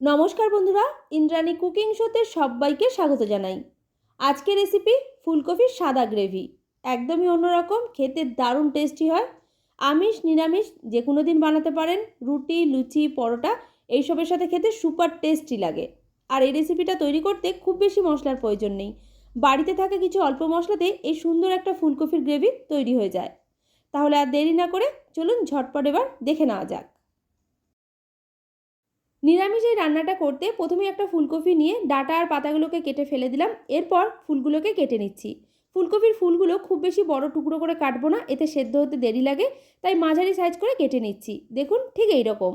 নমস্কার বন্ধুরা, ইন্দ্রাণী কুকিং শোতে সবাইকে স্বাগত জানাই। আজকের রেসিপি ফুলকপির সাদা গ্রেভি একদমই অন্যরকম, খেতে দারুণ টেস্টি হয়। আমিষ, নিরামিষ যে কোনো দিন বানাতে পারেন, রুটি, লুচি, পরোটা, এইসবের সাথে খেতে সুপার টেস্টি লাগে। আর এই রেসিপিটা তৈরি করতে খুব বেশি মশলার প্রয়োজন নেই। বাড়িতে থাকা কিছু অল্প মশলাতে এই সুন্দর একটা ফুলকপির গ্রেভি তৈরি হয়ে যায়। তাহলে আর দেরি না করে চলুন ঝটপট এবার দেখে নেওয়া যাক। নিরামিষ এই রান্নাটা করতে প্রথমে একটা ফুলকপি নিয়ে ডাটা আর পাতাগুলোকে কেটে ফেলে দিলাম। এরপর ফুলগুলোকে কেটে নিচ্ছি। ফুলকপির ফুলগুলো খুব বেশি বড় টুকরো করে কাটবো না, এতে সেদ্ধ হতে দেরি লাগে, তাই মাঝারি সাইজ করে কেটে নিচ্ছি। দেখুন, ঠিক এই রকম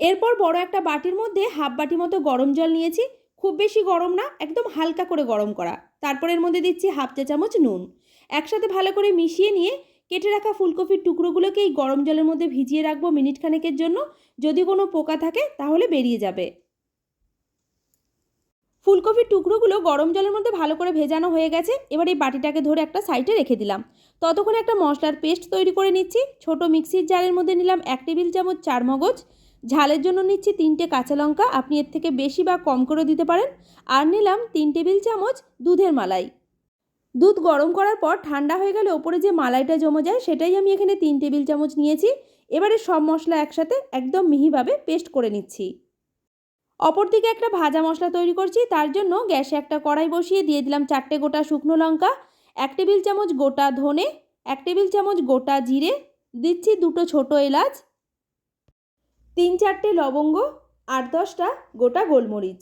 এরপর বড় একটা বাটির মধ্যে হাফ বাটি মতো গরম জল নিয়েছি। খুব বেশি গরম না, একদম হালকা করে গরম করা। তারপর এর মধ্যে দিচ্ছি হাফ চা চামচ নুন। একসাথে ভালো করে মিশিয়ে নিয়ে কেটে রাখা ফুলকপির টুকরোগুলোকে এই গরম জলের মধ্যে ভিজিয়ে রাখব মিনিট খানেকের জন্য। যদি কোনো পোকা থাকে, তাহলে বেরিয়ে যাবে। ফুলকপির টুকরোগুলো গরম জলের মধ্যে ভালো করে ভেজানো হয়ে গেছে। এবার এই বাটিটাকে ধরে একটা সাইডে রেখে দিলাম। ততক্ষণে একটা মশলার পেস্ট তৈরি করে নিচ্ছি। ছোট মিক্সির জারের মধ্যে নিলাম এক টেবিল চামচ চার মগজ। ঝালের জন্য নিচ্ছি তিনটে কাঁচা লঙ্কা। আপনি এর থেকে বেশি বা কম করে দিতে পারেন। আর নিলাম তিন টেবিল চামচ দুধের মালাই। দুধ গরম করার পর ঠান্ডা হয়ে গেলে ওপরে যে মালাইটা জমে যায়, সেটাই আমি এখানে তিন টেবিল চামচ নিয়েছি। এবারে সব মশলা একসাথে একদম মিহিভাবে পেস্ট করে নিচ্ছি। অপরদিকে একটা ভাজা মশলা তৈরি করছি, তার জন্য গ্যাসে একটা কড়াই বসিয়ে দিয়ে দিলাম চারটে গোটা শুকনো লঙ্কা, এক টেবিল চামচ গোটা ধনে, এক টেবিল চামচ গোটা জিরে, দিচ্ছি দুটো ছোট এলাচ, তিন চারটে লবঙ্গ আট দশটা গোটা গোলমরিচ।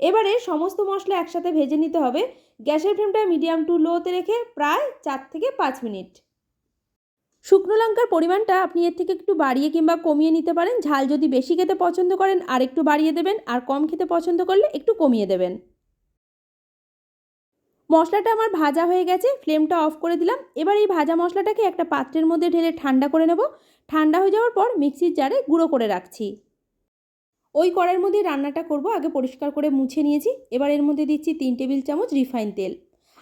এবারে সমস্ত মশলা একসাথে ভেজে নিতে হবে। গ্যাসের ফ্লেমটা মিডিয়াম টু লোতে রেখে প্রায় চার থেকে পাঁচ মিনিট। শুকনো লঙ্কার পরিমাণটা আপনি এর থেকে একটু বাড়িয়ে কিংবা কমিয়ে নিতে পারেন। ঝাল যদি বেশি খেতে পছন্দ করেন, আর একটু বাড়িয়ে দেবেন, আর কম খেতে পছন্দ করলে একটু কমিয়ে দেবেন। মশলাটা আমার ভাজা হয়ে গেছে, ফ্লেমটা অফ করে দিলাম। এবার এই ভাজা মশলাটাকে একটা পাত্রের মধ্যে ঢেলে ঠান্ডা করে নেব। ঠান্ডা হয়ে যাওয়ার পর মিক্সির জারে গুঁড়ো করে রাখছি। ওই কড়াইয়ের মধ্যে রান্নাটা করব। আগে পরিষ্কার করে মুছে নিয়েছি। এবার এর মধ্যে দিচ্ছি তিন টেবিল চামচ রিফাইন তেল।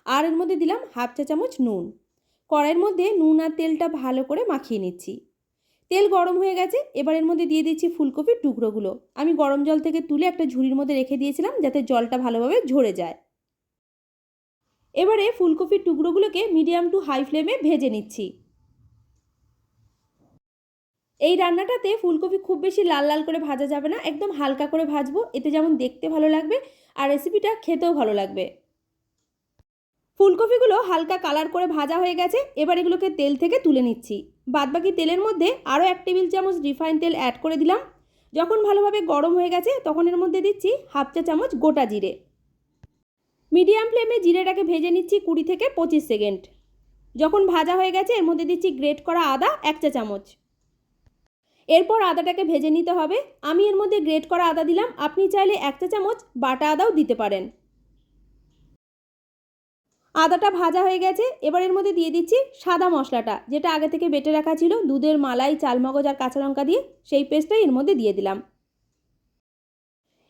আর এর মধ্যে দিলাম হাফ চা চামচ নুন। কড়াইয়ের মধ্যে নুন আর তেলটা ভালো করে মাখিয়ে নিচ্ছি। তেল গরম হয়ে গেছে। এবার এর মধ্যে দিয়ে দিচ্ছি ফুলকপির টুকরোগুলো। আমি গরম জল থেকে তুলে একটা ঝুড়ির মধ্যে রেখে দিয়েছিলাম যাতে জলটা ভালোভাবে ঝরে যায়। এবারে ফুলকপির টুকরোগুলোকে মিডিয়াম টু হাই ফ্লেমে ভেজে নিচ্ছি। এই রান্নাটাতে ফুলকপি খুব বেশি লাল লাল করে ভাজা যাবে না, একদম হালকা করে ভাজবো, এতে যেমন দেখতে ভালো লাগবে আর রেসিপিটা খেতেও ভালো লাগবে। ফুলকপিগুলো হালকা কালার করে ভাজা হয়ে গেছে, এবার এগুলোকে তেল থেকে তুলে নিচ্ছি। বাদবাকি তেলের মধ্যে আরও এক টেবিল চামচ রিফাইন তেল অ্যাড করে দিলাম। যখন ভালোভাবে গরম হয়ে গেছে, তখন এর মধ্যে দিচ্ছি হাফ চা চামচ গোটা জিরে। মিডিয়াম ফ্লেমে জিরেটাকে ভেজে নিচ্ছি কুড়ি থেকে পঁচিশ সেকেন্ড যখন ভাজা হয়ে গেছে, এর মধ্যে দিচ্ছি গ্রেট করা আদা এক চা চামচ। এরপর আদাটাকে ভেজে নিতে হবে। আমি এর মধ্যে গ্রেট করা আদা দিলাম। আপনি চাইলে এক চা চামচ বাটা আদাও দিতে পারেন। আদাটা ভাজা হয়ে গেছে। এবার এর মধ্যে দিয়ে দিচ্ছি সাদা মশলাটা, যেটা আগে থেকে বেটে রাখা ছিল। দুধের মালাই, চালমগজ আর কাঁচা লঙ্কা দিয়ে সেই পেস্টটাই এর মধ্যে দিয়ে দিলাম।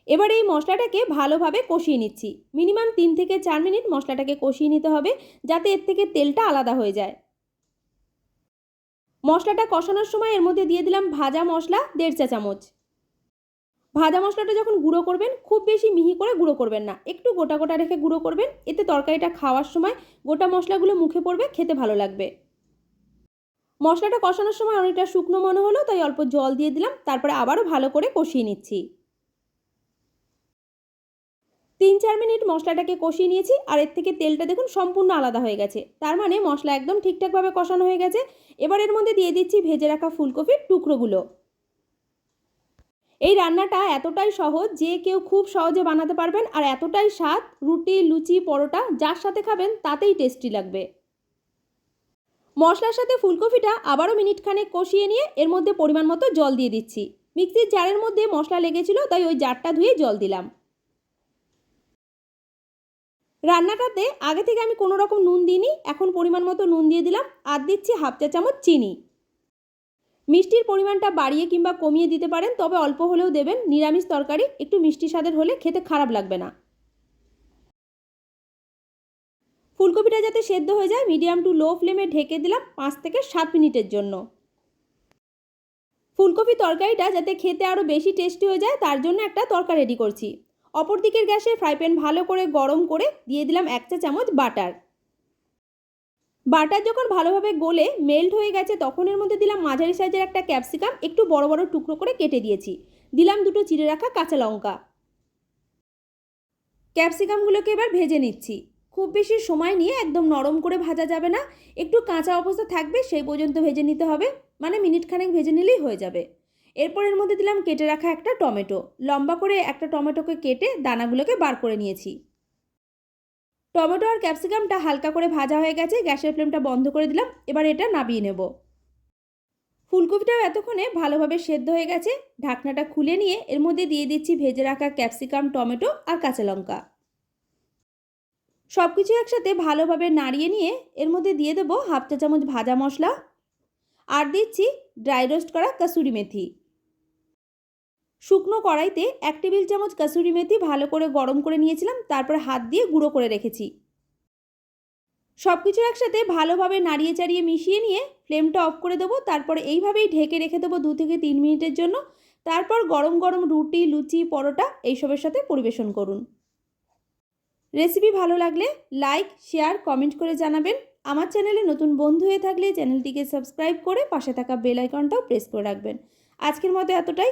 এবার এই মশলাটাকে ভালোভাবে কষিয়ে নিচ্ছি। মিনিমাম তিন থেকে চার মিনিট মশলাটাকে কষিয়ে নিতে হবে, যাতে এর থেকে তেলটা আলাদা হয়ে যায়। মশলাটা কষানোর সময় এর মধ্যে দিয়ে দিলাম ভাজা মশলা দেড় চা চামচ। ভাজা মশলাটা যখন গুঁড়ো করবেন, খুব বেশি মিহি করে গুঁড়ো করবেন না। একটু গোটা গোটা রেখে গুঁড়ো করবেন, এতে তরকারিটা খাওয়ার সময় গোটা মশলাগুলো মুখে পড়বে, খেতে ভালো লাগবে। মশলাটা কষানোর সময় অনেকটা শুকনো মনে হলো, তাই অল্প জল দিয়ে দিলাম, তারপরে আবারও ভালো করে কষিয়ে নিচ্ছি। তিন চার মিনিট মশলাটাকে কষিয়ে নিয়েছি, আর এর থেকে তেলটা দেখুন সম্পূর্ণ আলাদা হয়ে গেছে। তার মানে মশলা একদম ঠিকঠাকভাবে কষানো হয়ে গেছে। এবার এর মধ্যে দিয়ে দিচ্ছি ভেজে রাখা ফুলকপির টুকরোগুলো। এই রান্নাটা এতটাই সহজ যে কেউ খুব সহজে বানাতে পারবেন, আর এতটাই স্বাদ, রুটি, লুচি, পরোটা, যার সাথে খাবেন তাতেই টেস্টি লাগবে। মশলার সাথে ফুলকপিটা আবারও মিনিট খানেক কষিয়ে নিয়ে এর মধ্যে পরিমাণ মতো জল দিয়ে দিচ্ছি। মিক্সির জারের মধ্যে মশলা লেগেছিল, তাই ওই জারটা ধুয়ে জল দিলাম। রান্নাটাতে আগে থেকে আমি কোনো রকম নুন দিইনি, এখন পরিমাণ মতো নুন দিয়ে দিলাম, আর দিচ্ছি হাফ চা চামচ চিনি। মিষ্টির পরিমাণটা বাড়িয়ে কিংবা কমিয়ে দিতে পারেন, তবে অল্প হলেও দেবেন, নিরামিষ তরকারি একটু মিষ্টি স্বাদের হলে খেতে খারাপ লাগবে না। ফুলকপিটা যাতে সেদ্ধ হয়ে যায়, মিডিয়াম টু লো ফ্লেমে ঢেকে দিলাম পাঁচ থেকে সাত মিনিটের জন্য। ফুলকপি তরকারিটা যাতে খেতে আরও বেশি টেস্টি হয়ে যায়, তার জন্য একটা তরকা রেডি করছি। অপর দিকের গ্যাসে ফ্রাই প্যান ভালো করে গরম করে দিয়ে দিলাম এক চা চামচ বাটার। বাটার যখন ভালোভাবে গলে মেল্ট হয়ে গেছে তখন এর মধ্যে দিলাম মাঝারি সাইজের একটা ক্যাপসিকাম একটু বড় বড় টুকরো করে কেটে দিয়েছি। দিলাম দুটো চিড়ে রাখা কাঁচা লঙ্কা। ক্যাপসিকামগুলোকে এবার ভেজে নিচ্ছি। খুব বেশি সময় নিয়ে একদম নরম করে ভাজা যাবে না। একটু কাঁচা অবস্থা থাকবে, সেই পর্যন্ত ভেজে নিতে হবে। মানে মিনিট খানেক ভেজে নিলেই হয়ে যাবে। এরপর এর মধ্যে দিলাম কেটে রাখা একটা টমেটো। লম্বা করে একটা টমেটোকে কেটে দানাগুলোকে বার করে নিয়েছি। টমেটো আর ক্যাপসিকামটা হালকা করে ভাজা হয়ে গেছে, গ্যাসের ফ্লেমটা বন্ধ করে দিলাম, এবার এটা নাবিয়ে নেব। ফুলকপিটাও এতক্ষণে ভালোভাবে সেদ্ধ হয়ে গেছে, ঢাকনাটা খুলে নিয়ে এর মধ্যে দিয়ে দিচ্ছি ভেজে রাখা ক্যাপসিকাম, টমেটো আর কাঁচা লঙ্কা। সব কিছু একসাথে ভালোভাবে নাড়িয়ে নিয়ে এর মধ্যে দিয়ে দেবো হাফ চা চামচ ভাজা মশলা। আর দিচ্ছি ড্রাই রোস্ট করা কাসুরি মেথি। শুকনো কড়াইতে এক টেবিল চামচ কাসুরি মেথি ভালো করে গরম করে নিয়েছিলাম, তারপর হাত দিয়ে গুঁড়ো করে রেখেছি। সব কিছু একসাথে ভালোভাবে নাড়িয়ে চাড়িয়ে মিশিয়ে নিয়ে ফ্লেমটা অফ করে দেবো, তারপর এইভাবেই ঢেকে রেখে দেবো দু থেকে তিন মিনিটের জন্য। তারপর গরম গরম রুটি, লুচি, পরোটা এইসবের সাথে পরিবেশন করুন। রেসিপি ভালো লাগলে লাইক, শেয়ার, কমেন্ট করে জানাবেন। আমার চ্যানেলে নতুন বন্ধু হয়ে থাকলে চ্যানেলটিকে সাবস্ক্রাইব করে পাশে থাকা বেল আইকনটাও প্রেস করে রাখবেন। আজকের মতো এতটাই।